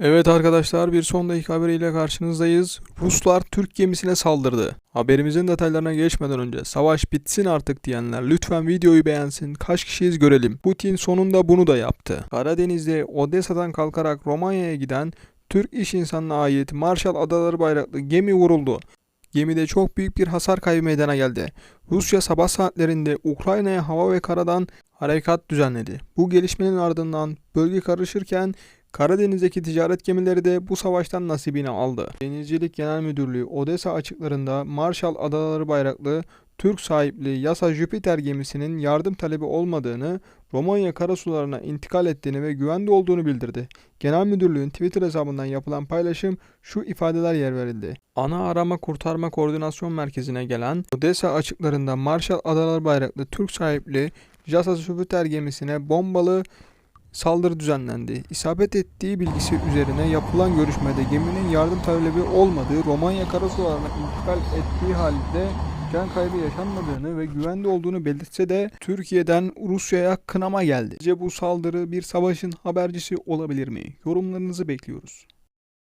Evet arkadaşlar bir son dakika haberiyle karşınızdayız. Ruslar Türk gemisine saldırdı. Haberimizin detaylarına geçmeden önce savaş bitsin artık diyenler lütfen videoyu beğensin. Kaç kişiyiz görelim. Putin sonunda bunu da yaptı. Karadeniz'de Odessa'dan kalkarak Romanya'ya giden Türk iş insanına ait Marshall Adaları bayraklı gemi vuruldu. Gemide çok büyük bir hasar kaybı meydana geldi. Rusya sabah saatlerinde Ukrayna'ya hava ve karadan harekat düzenledi. Bu gelişmenin ardından bölge karışırken Karadeniz'deki ticaret gemileri de bu savaştan nasibini aldı. Denizcilik Genel Müdürlüğü Odessa açıklarında Marshall Adaları bayraklı Türk sahipli Yasa Jüpiter gemisinin yardım talebi olmadığını, Romanya karasularına intikal ettiğini ve güvende olduğunu bildirdi. Genel Müdürlüğün Twitter hesabından yapılan paylaşım şu ifadeler yer verildi. Ana arama kurtarma koordinasyon merkezine gelen Odessa açıklarında Marshall Adaları bayraklı Türk sahipli Yasa Jüpiter gemisine bombalı saldırı düzenlendi. İsabet ettiği bilgisi üzerine yapılan görüşmede geminin yardım talebi olmadığı, Romanya karasularına intikal ettiği halde can kaybı yaşanmadığını ve güvende olduğunu belirtse de Türkiye'den Rusya'ya kınama geldi. Sizce bu saldırı bir savaşın habercisi olabilir mi? Yorumlarınızı bekliyoruz.